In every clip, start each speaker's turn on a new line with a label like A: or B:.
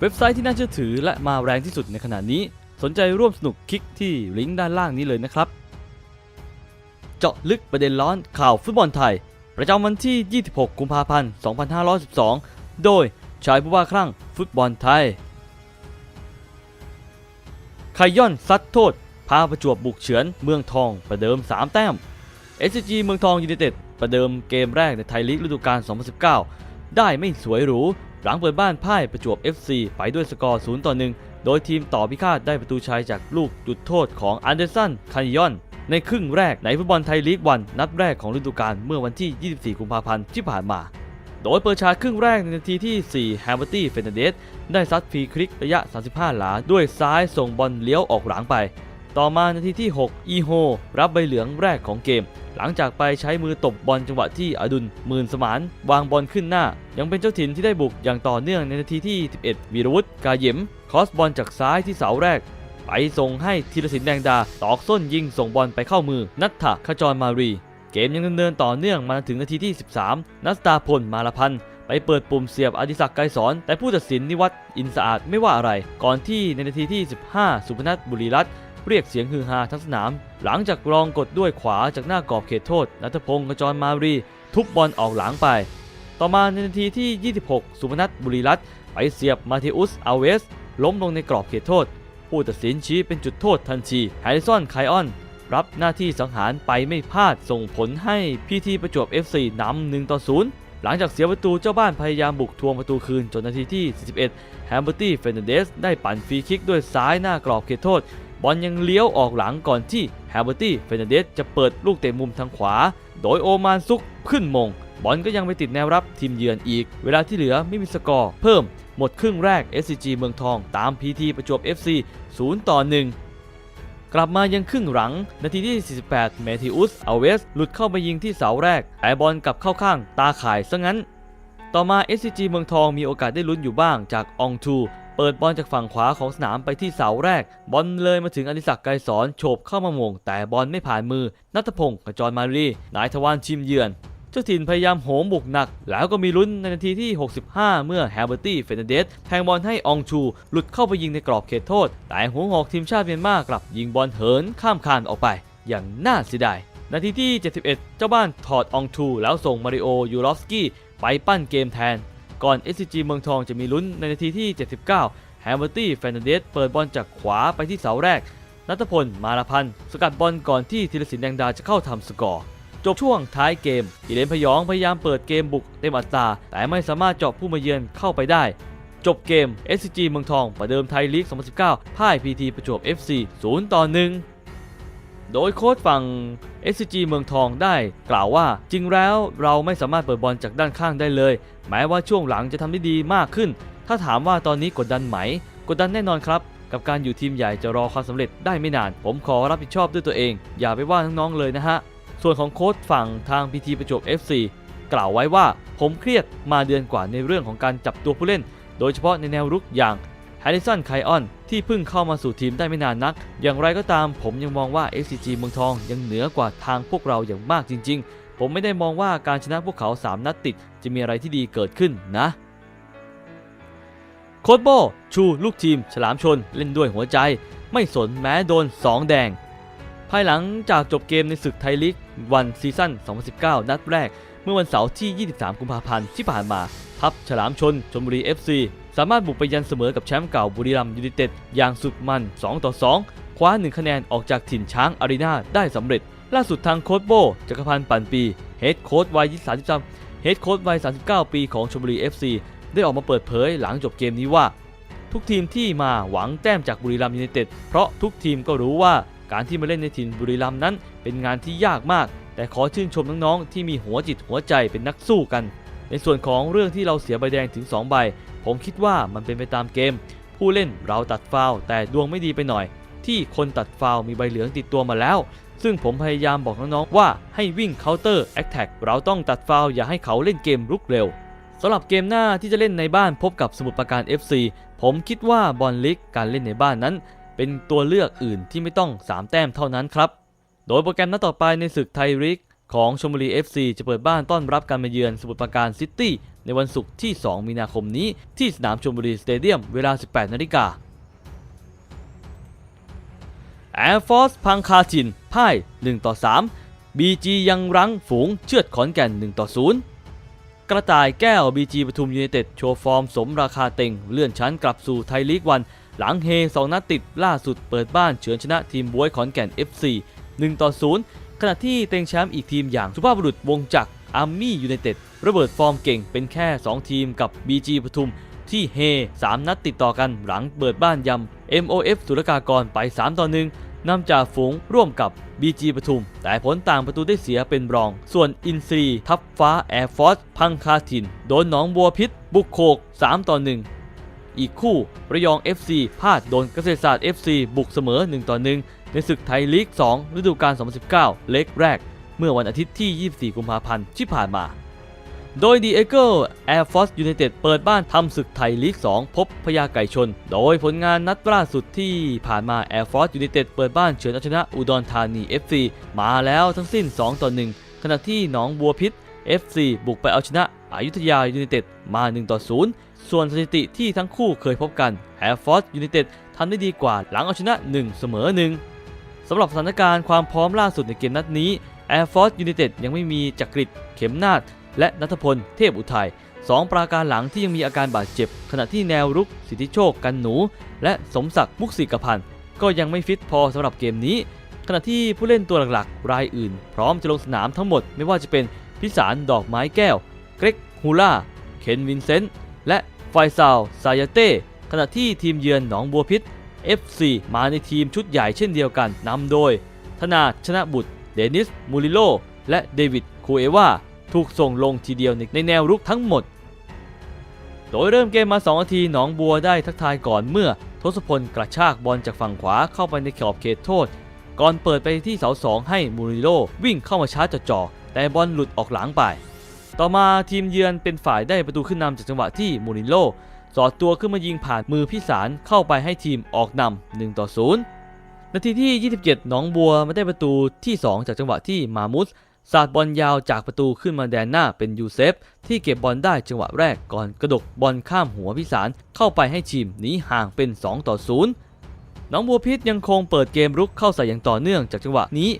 A: เว็บไซต์ที่น่าเชื่อถือและมาแรงที่สุดในขณะนี้ สนใจร่วมสนุกคลิกที่ลิงก์ด้านล่างนี้เลยนะครับ เจาะลึกประเด็นร้อนข่าวฟุตบอลไทย ประจำวันที่ 26 กุมภาพันธ์ 2512 โดยชายผู้ว่าคลั่งฟุตบอลไทยไคย่อนซัดโทษ พาประจวบบุกเฉือนเมืองทองประเดิม 3 แต้ม SCG เมืองทองยูไนเต็ดประเดิมเกมแรกในไทยลีกฤดูกาล 2019 ได้ไม่สวยหรู หลังเปิดบ้านพ่ายประจวบ FC ไปด้วยสกอร์ 0 ต่อ 1 โดยทีมต่อพิฆาตได้ประตูชัยจากลูกจุดโทษของอันเดอร์สันคานิยอน ในครึ่งแรกในฟุตบอลไทยลีกวันนัดแรกของฤดูกาลเมื่อวันที่ 24 กุมภาพันธ์ที่ผ่านมา โดยเปิดฉากครึ่งแรกในนาทีที่ 4 แฮมเบอร์ตี้ เฟนเดสได้ซัดฟรีคลิกระยะ 35 หลา ด้วยซ้ายส่งบอลเลี้ยวออกหลังไป ต่อมานาทีที่ 6 อีโฮ รับใบเหลืองแรกของเกม หลังจากไปใช้มือตบบอลจังหวะที่อดุลมื่นสมาน วางบอลขึ้นหน้า ยังเป็นเจ้าถิ่นที่ได้บุกอย่างต่อเนื่องในนาทีที่ 11 วีรวุฒิกาเยมคอสบอลจากซ้ายที่เสาแรก ไปส่งให้ธีรศิลป์แดงดา ตอกส้นยิงส่งบอลไปเข้ามือ นัทธะขจรมารี เกมยังดำเนินต่อเนื่องมาถึงนาทีที่ 13 นัสตาพลมาลพันธ์ไปเปิดปุ่มเสียบอดิศักดิ์ไกรสอน แต่ผู้ตัดสินนิวัตอินสะอาดไม่ว่าอะไร ก่อนที่ในนาทีที่ 15 สุพนัทบุรีรัตน์ เรียกเสียงฮือฮาทั้งสนาม หลังจากรองกดด้วยขวาจากหน้ากรอบเขตโทษนัทพงศ์กจรมารี ทุบบอลออกหลังไป ต่อมาในนาทีที่ 26 สุพนัทบุรีรัตน์ไปเสียบมาเทอุสอาเวส ล้มลงในกรอบเขตโทษ ผู้ตัดสินชี้เป็นจุดโทษทันทีแฮริซอนไคออน รับหน้าที่สังหารไปไม่พลาดส่งผลให้พีทีประจวบ FC นำ1ต่อ0หลังจากเสียประตูเจ้าบ้านพยายามบุกทวงประตูคืนจนนาทีที่ 41 แฮมเบอร์ตี้ เฟรนเดส ได้ปั่นฟรีคิกด้วยซ้ายหน้ากรอบเขตโทษ บอลยังเลี้ยวออกหลังก่อนที่แฮมเบอร์ตี้เฟนเดสจะเปิดลูกเตะมุมทางขวา โดยโอมานซุกขึ้นมง บอลก็ยังไปติดแนวรับทีมเยือนอีก เวลาที่เหลือไม่มีสกอร์เพิ่ม หมดครึ่งแรก SCG เมืองทองตาม PT ประจวบ FC 0 ต่อ 1กลับมายังครึ่งหลัง นาทีที่ 48 เมธิอุสอเวส หลุดเข้าไปยิงที่เสาแรกแต่บอลกลับเข้าข้างตาข่ายซะงั้น ต่อมา SCG เมืองทองมีโอกาสได้ลุ้นอยู่บ้างจากอองทู เปิดบอลจากฝั่งขวาของสนามไปที่เสาแรก บอลเลยมาถึงอดิศักดิ์ไกรสอนโฉบเข้ามาโมงแต่บอลไม่ผ่านมือนัทพงศ์กับจอรมารีนายทวารชิมเยือนเจ้าถิ่นพยายามโหมบุกหนัก แล้วก็มีลุ้นในนาทีที่ 65 เมื่อแฮเบอร์ตี้เฟนเดสแทงบอลให้องชู หลุดเข้าไปยิงในกรอบเขตโทษ แต่หัวหอกทีมชาติเมียนมากลับยิงบอลเหินข้ามคานออกไป อย่างน่าเสียดายนาทีที่ 71 เจ้าบ้านถอดอองทู แล้วส่งมาริโอยูรอฟสกี้ไปปั้นเกมแทน ก่อน SCG เมืองทองจะมีลุ้นในนาทีที่ 79 แฮมเบอร์ตี้เฟนเดสเปิดบอลจากขวาไปที่เสาแรก นัทพล มาลพันธ์สกัดบอลก่อนที่ธีรศิลป์แดงดาจะเข้าทำสกอร์ จบช่วงท้ายเกมอิเลนพยองพยายามเปิดเกมบุกเต็มอัตรา แต่ไม่สามารถเจาะผู้มาเยือนเข้าไปได้ จบเกม SCG เมืองทองประเดิมไทยลีก 2019 พ่าย PT ประจวบ FC 0 ต่อ 1 โดยโค้ชฝั่ง SCG เมืองทองได้กล่าวว่าจริงแล้วเราไม่สามารถเปิดบอลจากด้านข้างได้เลย แม้ว่าช่วงหลังจะทำได้ดีมากขึ้น ถ้าถามว่าตอนนี้กดดันไหม กดดันแน่นอนครับ กับการอยู่ทีมใหญ่จะรอความสำเร็จได้ไม่นาน ผมขอรับผิดชอบด้วยตัวเอง อย่าไปว่าน้องๆเลยนะฮะ ส่วนของโค้ชฝั่งทางพีทีประจวบ FC กล่าวไว้ว่าผมเครียดมาเดือนกว่าในเรื่องของการจับตัวผู้เล่น โดยเฉพาะในแนวรุกอย่าง แฮริสันไคออนที่เพิ่งเข้ามาสู่ทีมได้ไม่นานนัก อย่างไรก็ตามผมยังมองว่า SCG เมืองทองยังเหนือกว่าทางพวกเราอย่างมากจริง ๆ ผมไม่ได้มองว่าการชนะพวกเขา 3 นัดติด จะมีอะไรที่ดีเกิดขึ้นนะโค้ชโบชูลูกทีม ฉลามชนเล่นด้วยหัวใจ ไม่สนแม้โดน 2 แดง ภายหลังจากจบเกมในศึกไทยลีกวันซีซั่น 2019 นัดแรก มื่อวันเสาร์ที่ 23 กุมภาพันธ์ที่ผ่านมา ทัพฉลามชนชลบุรี FC สามารถบุกไปยันเสมอกับแชมป์เก่าบุรีรัมย์ยูไนเต็ดอย่างสุดมัน 2 ต่อ 2 คว้า 1 คะแนนออกจากถิ่นช้างอารีนาได้สำเร็จ ล่าสุดทางโค้ชโบจักรพันธ์ปั่นปีเฮดโค้ชวัย 33เฮดโค้ชวัย 39 ปีของชลบุรี FC ได้ออกมาเปิดเผยหลังจบเกมนี้ว่า ทุกทีมที่มาหวังแต้มจากบุรีรัมย์ยูไนเต็ดเพราะทุกทีมก็รู้ว่าการที่มาเล่นในถิ่นบุรีรัมย์นั้นเป็นงานที่ยากมาก แต่ขอชื่นชมน้องๆที่มีหัวจิตหัวใจเป็นนักสู้กัน ในส่วนของเรื่องที่เราเสียใบแดงถึง 2 ใบ ผมคิดว่ามันเป็นไปตามเกม ผู้เล่นเราตัดฟาวแต่ดวงไม่ดีไปหน่อย ที่คนตัดฟาวมีใบเหลืองติดตัวมาแล้ว ซึ่งผมพยายามบอกน้องๆว่าให้วิ่งเคาน์เตอร์แอคแท็กเราต้องตัดฟาวอย่าให้เขาเล่นเกมรุกเร็วสำหรับเกมหน้าที่จะเล่นในบ้านพบกับสมุทรปราการ FC ผมคิดว่าบอลลิกการเล่นในบ้านนั้น เป็นตัวเลือกอื่นที่ไม่ต้อง 3 แต้มเท่านั้นครับ โดยโปรแกรมนัดต่อไปในศึกไทยลีกของชลบุรี FC จะเปิดบ้านต้อนรับการมาเยือนสมุทรปราการซิตี้ในวันศุกร์ที่ 2 มีนาคมนี้ที่สนามชลบุรีสเตเดียมเวลา 18 นาฬิกา Air Force พังคาจินพ่าย 1 ต่อ 3 BG ยังรั้งฝูงเชือดขอนแก่น 1 ต่อ 0 กระต่ายแก้ว BG ปทุมยูไนเต็ดโชว์ฟอร์มสมราคาเต็ง เลื่อนชั้นกลับสู่ไทยลีกวัน หลังเฮ2นัดติดล่าสุดเปิดบ้านเฉือนชนะทีมบวยขอนแก่น FC 1 ต่อ 0 ขณะที่เต็งแชมป์อีกทีมอย่างสุภาพบุรุษวงจักรอาร์มี่ยูไนเต็ดระเบิดฟอร์มเก่งเป็นแค่ 2 ทีมกับ BG ปทุมที่เฮ 3 นัดติดต่อกันหลังเปิดบ้านยำ MOF สุรกากรไป 3 ต่อ 1นำจากฝูงร่วมกับ BG ปทุม แต่ผลต่างประตูได้เสียเป็นรอง ส่วนอินซีทับฟ้าแอร์ฟอร์สพังคาทินโดนหนองบัวพิษ บุกโคก3 ต่อ 1 อีกคู่ ระยอง FC พลาดโดนเกษตรศาสตร์ FC บุกเสมอ 1 ต่อ 1 ในศึกไทยลีก 2 ฤดูกาล 2019 เล็กแรก เมื่อวันอาทิตย์ที่ 24 กุมภาพันธ์ที่ผ่านมา โดย The Eagle Air Force United เปิดบ้านทำศึกไทยลีก 2 พบพญาไก่ชน โดยผลงานนัดล่าสุดที่ผ่านมา Air Force United เปิดบ้านเฉือนเอาชนะอุดรธานี FC มาแล้วทั้งสิ้น 2 ต่อ 1 ขณะที่หนองบัวพิษ FC บุกไปเอาชนะอยุธยายูไนเต็ดมา 1 ต่อ 0 ส่วนสถิติที่ทั้งคู่เคยพบกัน Air Force United ทำได้ดีกว่าหลังเอาชนะ 1 เสมอ 1 สำหรับสถานการณ์ความพร้อมล่าสุดในเกมนัดนี้ Air Force United ยังไม่มีจักริดเข็มนาดและนัทพล เทพอุทัยสองปราการหลังที่ยังมีอาการบาดเจ็บ ขณะที่แนวรุก สิทธิโชคกันหนู และสมศักดิ์มุกศิกพันธ์ก็ยังไม่ฟิตพอสำหรับเกมนี้ ขณะที่ผู้เล่นตัวหลักๆ รายอื่น พร้อมจะลงสนามทั้งหมดไม่ว่าจะเป็นพิสารดอกไม้แก้ว เกรกฮูล่า เคนวินเซนต์ และไฟซาวซายาเต้ขณะที่ทีมเยือนหนองบัวพิษ FC มาในทีมชุดใหญ่เช่นเดียวกันนำโดย ธนาชนะบุตร เดนิส มูริโล และเดวิด คูเอวาถูกส่งลงทีเดียวในแนวรุกทั้งหมด โดยเริ่มเกมมา 2 นาที หนองบัวได้ทักทายก่อนเมื่อ ทศพลกระชากบอลจากฝั่งขวาเข้าไปในขอบเขตโทษ ก่อนเปิดไปที่เสาสองให้มูริโลวิ่งเข้ามาชาร์จจ่อแต่บอลหลุดออกหลังไป ต่อมาทีมเยือนเป็นฝ่ายได้ประตูขึ้นนำจากจังหวะที่มูริโล สอดตัวขึ้นมายิงผ่านมือพิสารเข้าไปให้ทีมออกนำ1ต่อ0นาทีที่ 27 หนองบัวมาได้ประตูที่ 2 จากจังหวะที่มามุสสาดบอลยาวจากประตูขึ้นมาแดนหน้าเป็นยูเซฟ ที่เก็บบอลได้จังหวะแรกก่อนกระดกบอลข้ามหัวพิสารเข้าไปให้ทีมหนีห่างเป็น 2 ต่อ0หนองบัวพิษยังคงเปิดเกมรุกเข้าใส่อย่างต่อเนื่องจากจังหวะนี้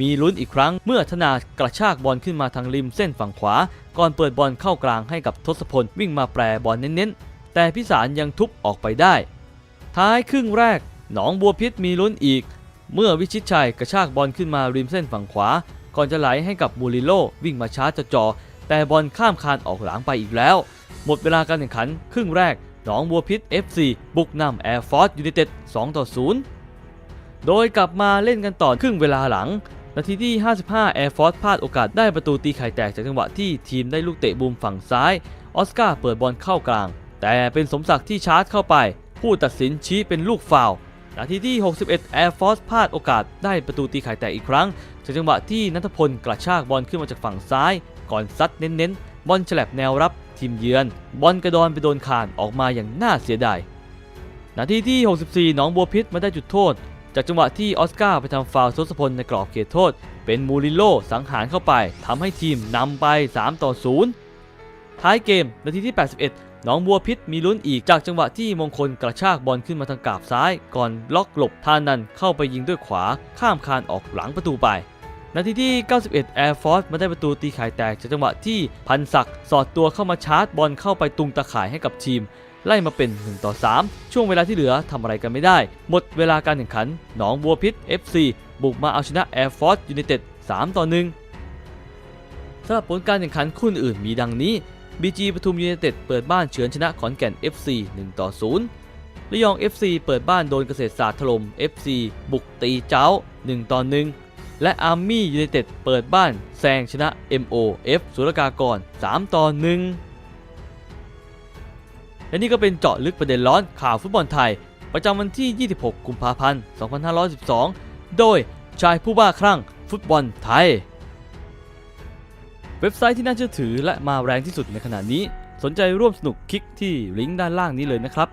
A: มีลุ้นอีกครั้งเมื่อธนากระชากบอลขึ้นมาทางริมเส้นฝั่งขวา ก่อนเปิดบอลเข้ากลางให้กับทศพลวิ่งมาแปรบอลเน้นๆ แต่พิสารยังทุบออกไปได้ ท้ายครึ่งแรกหนองบัวพิษมีลุ้นอีก เมื่อวิชิตชัยกระชากบอลขึ้นมาริมเส้นฝั่งขวา ก่อนจะไหลให้กับมูริโลวิ่งมาช้าจะจอ แต่บอลข้ามคานออกหลังไปอีกแล้ว หมดเวลาการแข่งขันครึ่งแรกหนองบัวพิษ FC บุกนำแอร์ฟอร์สยูไนเต็ด2ต่อ0โดยกลับมาเล่นกันต่อครึ่งเวลาหลังนาทีที่ 55 Air Force พลาดโอกาสได้ประตูตีไข่แตกจากจังหวะที่ทีมได้ลูกเตะบูมฝั่งซ้าย ออสการ์เปิดบอลเข้ากลาง แต่เป็นสมศักดิ์ที่ชาร์จเข้าไป ผู้ตัดสินชี้เป็นลูกฟาวนาทีที่ 61 Air Force พลาดโอกาสได้ประตูตีไข่แตกอีกครั้งจากจังหวะที่นัทพลกระชากบอลขึ้นมาจากฝั่งซ้าย ก่อนซัดเน้นๆ บอลฉลับแนวรับทีมเยือน บอลกระดอนไปโดนคานออกมาอย่างน่าเสียดายนาทีที่ 64หนองบัวพิษมาได้จุดโทษ จากจังหวะที่ออสการ์ไปทำฟาวล์ทศพลในกรอบเขตโทษ เป็นมูริโลสังหารเข้าไปทำให้ทีมนำไป 3 ต่อ 0 ท้ายเกมนาทีที่ 81 น้องบัวพิษมีลุ้นอีกจากจังหวะที่มงคลกระชากบอลขึ้นมาทางกาบซ้าย ก่อนล็อกหลบทานันเข้าไปยิงด้วยขวาข้ามคานออกหลังประตูไปนาทีที่ 91 Air Force มาได้ประตูตีไข่แตกจากจังหวะที่พันศักดิ์สอดตัวเข้ามาชาร์จบอลเข้าไปตุงตะข่ายให้กับทีม ไล่มาเป็น 1 ต่อ 3 ช่วงเวลาที่เหลือทำอะไรกันไม่ได้ หมดเวลาการแข่งขัน หนองบัวพิษ FC บุกมาเอาชนะ Air Force United 3 ต่อ 1สำหรับผลการแข่งขันคู่อื่นมีดังนี้ BG ปทุมยูไนเต็ดเปิดบ้านเฉือนชนะขอนแก่น FC 1ต่อ0ระยอง FC เปิดบ้านโดนเกษตรศาสตร์ถล่ม FC บุกตีเจ้า 1 ต่อ 1 และอาร์มี่ยูไนเต็ดเปิดบ้านแซงชนะ MOF สุรกากร 3 ต่อ 1 และนี่ก็เป็นเจาะลึกประเด็นร้อนข่าวฟุตบอลไทย ประจำวันที่ 26 กุมภาพันธ์ 2512 โดยชายผู้บ้าคลั่งฟุตบอลไทย เว็บไซต์ที่น่าเชื่อถือและมาแรงที่สุดในขณะนี้ สนใจร่วมสนุกคลิกที่ลิงก์ด้านล่างนี้เลยนะครับ